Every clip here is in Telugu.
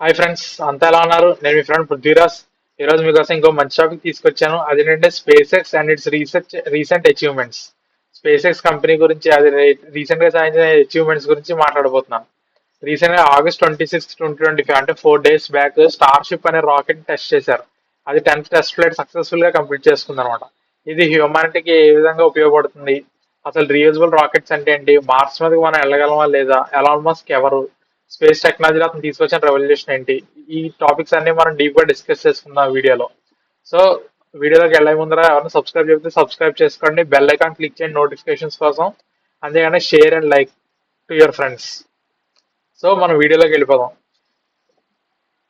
హాయ్ ఫ్రెండ్స్ అంతా ఎలా ఉన్నారు? నేను మీ ఫ్రెండ్ పృథ్వీరాజ్. ఈ మీకోసం ఇంకో మంచి టాపిక్ తీసుకొచ్చాను. అదేంటంటే SpaceX and it's research recent achievements SpaceX company గురించి అది రీసెంట్గా సాధించిన అచీవ్మెంట్స్ గురించి మాట్లాడబోతున్నాను రీసెంట్గా August twenty six twenty twenty five అంటే ఫోర్ డేస్ బ్యాక్ స్టార్షిప్ అనే రాకెట్ టెస్ట్ చేశారు. అది టెన్త్ టెస్ట్ ఫ్లైట్ సక్సెస్ఫుల్గా కంప్లీట్ చేసుకుంది అనమాట ఇది హ్యూమానిటీకి ఏ విధంగా ఉపయోగపడుతుంది? అసలు రీయూజబుల్ రాకెట్స్ అంటే ఏంటి? మార్స్ మీదకి మనం వెళ్ళగలమా లేదా? ఎలాన్ మస్క్ ఎవరు? స్పేస్ టెక్నాలజీలో అతను తీసుకొచ్చిన రెవల్యూషన్ ఏంటి? ఈ టాపిక్స్ అన్ని మనం డీప్గా డిస్కస్ చేసుకుందాం వీడియోలో. సో వీడియోలోకి వెళ్ళే ముందర ఎవరైనా సబ్స్క్రైబ్ చేస్తే సబ్స్క్రైబ్ చేసుకోండి. బెల్ ఐకాన్ క్లిక్ చేయండి నోటిఫికేషన్స్ కోసం. అంతేగానే share and like to your friends so మనం వీడియోలోకి వెళ్ళిపోదాం.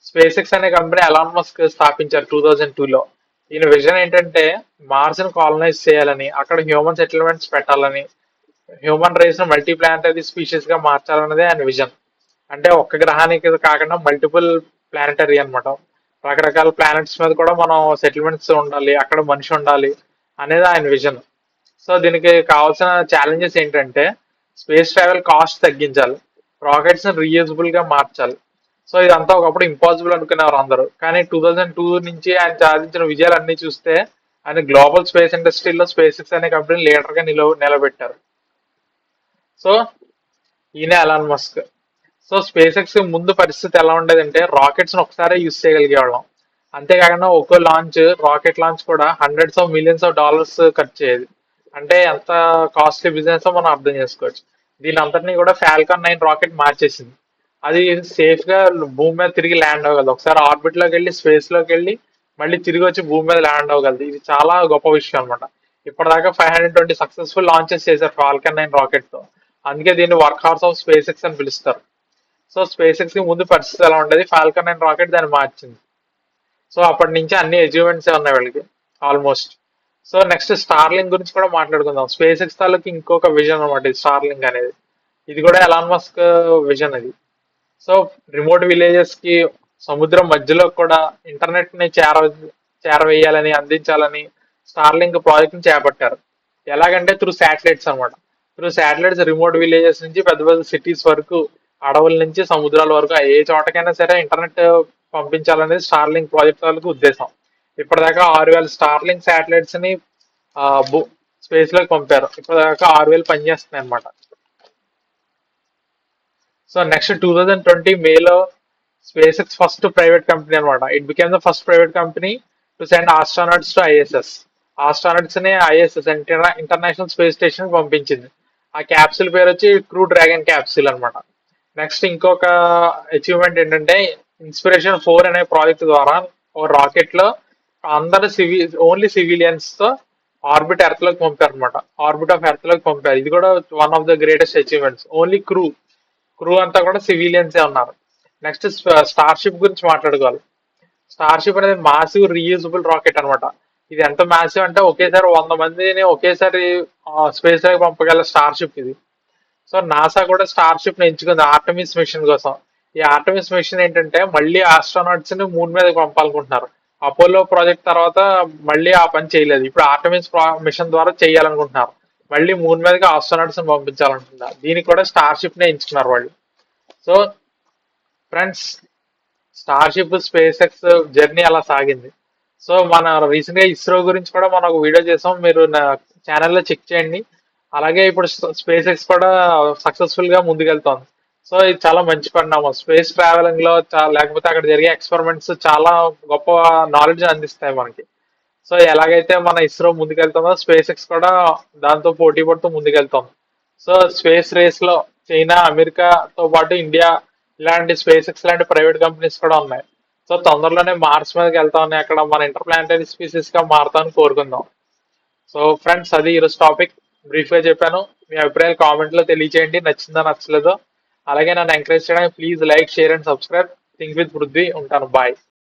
స్పేస్ ఎక్స్ అనే కంపెనీ అలాన్ మస్క్ స్థాపించారు టూ థౌజండ్ టూలో ఈయన విజన్ ఏంటంటే మార్స్ని కాలనైజ్ చేయాలని అక్కడ హ్యూమన్ సెటిల్మెంట్స్ పెట్టాలని హ్యూమన్ రేస్ను మల్టీ ప్లానటరీ స్పీషీస్గా మార్చాలన్నదే ఆయన విజన్ అంటే ఒక్క గ్రహానికి కాకుండా మల్టిపుల్ ప్లానెటరీ అనమాట రకరకాల ప్లానెట్స్ మీద కూడా మనం సెటిల్మెంట్స్ ఉండాలి అక్కడ మనిషి ఉండాలి అనేది ఆయన విజన్ సో దీనికి కావాల్సిన ఛాలెంజెస్ ఏంటంటే స్పేస్ ట్రావెల్ కాస్ట్ తగ్గించాలి రాకెట్స్ రీయూజబుల్గా మార్చాలి. సో ఇదంతా ఒకప్పుడు ఇంపాసిబుల్ అనుకునేవారు అందరూ. కానీ టూ థౌజండ్ టూ నుంచి ఆయన సాధించిన విజయాలు అన్ని చూస్తే ఆయన గ్లోబల్ స్పేస్ ఇండస్ట్రీలో స్పేస్ ఎక్స్ అనే కంపెనీ లీడర్గా నిలవ నిలబెట్టారు. సో ఈయన Elon Musk so space X ముందు పరిస్థితి ఎలా ఉండేదంటే రాకెట్స్ ఒకసారే యూజ్ చేయగలిగేవాళ్ళం. అంతేకాకుండా ఒక్కో లాంచ్ రాకెట్ లాంచ్ కూడా hundreds of millions of dollars ఖర్చు అయ్యేది అంటే ఎంత కాస్ట్లీ బిజినెస్ మనం అర్థం చేసుకోవచ్చు. దీని అంతటినీ కూడా ఫాల్కాన్ నైన్ రాకెట్ మార్చేసింది. అది సేఫ్గా భూమి మీద తిరిగి ల్యాండ్ అవ్వగలదు. ఒకసారి ఆర్బిట్లోకి వెళ్ళి స్పేస్లోకి వెళ్ళి మళ్ళీ తిరిగి వచ్చి భూమి మీద ల్యాండ్ అవ్వగలదు. ఇది చాలా గొప్ప విషయం అనమాట ఇప్పటిదాకా five hundred twenty successful launches చేశారు ఫాల్కన్ నైన్ రాకెట్తో. అందుకే దీన్ని work horse of space X అని పిలుస్తారు. సో స్పేస్ ఎక్స్కి ముందు పరిస్థితి ఎలా ఉండేది? ఫాల్కన్ అండ్ రాకెట్ దాన్ని మార్చింది. సో అప్పటి నుంచి అన్ని అచీవ్మెంట్స్ ఉన్నాయి వీళ్ళకి? ఆల్మోస్ట్ సో నెక్స్ట్ స్టార్లింగ్ గురించి కూడా మాట్లాడుకుందాం. స్పేస్ ఎక్స్ తాలూకి ఇంకొక విజన్ అనమాట స్టార్లింగ్ అనేది. ఇది కూడా ఎలాన్ మస్క్ విజన్ అది. సో రిమోట్ విలేజెస్కి సముద్రం మధ్యలో కూడా ఇంటర్నెట్ని చేర చేరవేయాలని అందించాలని స్టార్లింక్ ప్రాజెక్ట్ని చేపట్టారు. ఎలాగంటే త్రూ శాటిలైట్స్ అనమాట త్రూ శాటిలైట్స్ రిమోట్ విలేజెస్ నుంచి పెద్ద పెద్ద సిటీస్ వరకు అడవుల నుంచి సముద్రాల వరకు ఏ చోటకైనా సరే ఇంటర్నెట్ పంపించాలనేది స్టార్లింక్ ప్రాజెక్ట్ వాళ్ళకి ఉద్దేశం. ఇప్పటిదాకా ఆరు వేల స్టార్లింక్ శాటిలైట్స్ని స్పేస్లోకి పంపారు. ఇప్పటిదాకా ఆరు వేలు పనిచేస్తున్నాయి అనమాట so next two thousand twenty మేలో space X first private company అనమాట it became the first private company to send astronauts to ISS ఆస్ట్రానాట్స్ని ISS International Space Station పంపించింది. ఆ క్యాప్సిల్ పేరు వచ్చి క్రూ డ్రాగన్ క్యాప్సిల్ అనమాట నెక్స్ట్ ఇంకొక అచీవ్మెంట్ ఏంటంటే ఇన్స్పిరేషన్ ఫోర్ అనే ప్రాజెక్ట్ ద్వారా ఒక రాకెట్లో అందరు సివి ఓన్లీ సివిలియన్స్తో ఆర్బిట్ ఎర్త్లోకి పంపారు అనమాట ఆర్బిట్ ఆఫ్ ఎర్త్లోకి పంపారు. ఇది కూడా one of the greatest achievements only crew crew అంతా కూడా సివిలియన్సే ఉన్నారు నెక్స్ట్ స్టార్ షిప్ గురించి మాట్లాడుకోవాలి. స్టార్ షిప్ అనేది మాసివ్ రీయూజబుల్ రాకెట్ అనమాట ఇది ఎంత మాసివ్ అంటే ఒకేసారి వంద మందిని ఒకేసారి స్పేస్లోకి పంపగల స్టార్ షిప్ ఇది. సో నాసా కూడా స్టార్షిప్ని ఎంచుకుంది ఆర్టమిస్ మిషన్ కోసం. ఈ ఆర్టమిస్ మిషన్ ఏంటంటే మళ్ళీ ఆస్ట్రోనాట్స్ని మూడు మీద పంపాలనుకుంటున్నారు. అపోలో ప్రాజెక్ట్ తర్వాత మళ్ళీ ఆ పని చేయలేదు. ఇప్పుడు ఆర్టమిస్ మిషన్ ద్వారా చేయాలనుకుంటున్నారు. మళ్ళీ మూడు మీదకి ఆస్ట్రోనాట్స్ని పంపించాలనుకుంటున్నారు. దీనికి కూడా స్టార్షిప్ నే ఎంచుకున్నారు వాళ్ళు. So friends starship SpaceX journey అలా సాగింది. సో మన రీసెంట్గా ఇస్రో గురించి కూడా మనం ఒక వీడియో చేసాం. మీరు నా ఛానల్లో చెక్ చేయండి. అలాగే ఇప్పుడు స్పేస్ ఎక్స్ కూడా సక్సెస్ఫుల్గా ముందుకెళ్తోంది. సో ఇది చాలా మంచి పరిణామం. స్పేస్ ట్రావెలింగ్లో లేకపోతే అక్కడ జరిగే ఎక్స్పెరిమెంట్స్ చాలా గొప్ప నాలెడ్జ్ అందిస్తాయి మనకి. సో ఎలాగైతే మన ఇస్రో ముందుకెళ్తుందో స్పేస్ ఎక్స్ కూడా దాంతో పోటీ పడుతూ ముందుకెళ్తాం సో స్పేస్ రేస్లో చైనా అమెరికాతో పాటు ఇండియా ఇలాంటి స్పేస్ ఎక్స్ లాంటి ప్రైవేట్ కంపెనీస్ కూడా ఉన్నాయి. సో తొందరలోనే మార్స్ మీదకి వెళ్తా ఉన్నాయి అక్కడ మన ఇంటర్ ప్లానటరీ స్పీసీస్గా మారుతామని కోరుకుందాం. సో ఫ్రెండ్స్ అది ఈరోజు టాపిక్ బ్రీఫ్గా చెప్పాను. మీ అభిప్రాయాలు కామెంట్లో తెలియచేయండి. నచ్చిందా నచ్చలేదో. అలాగే నన్ను ఎంకరేజ్ చేయడానికి please like share and subscribe think with Prithvi ఉంటాను. బాయ్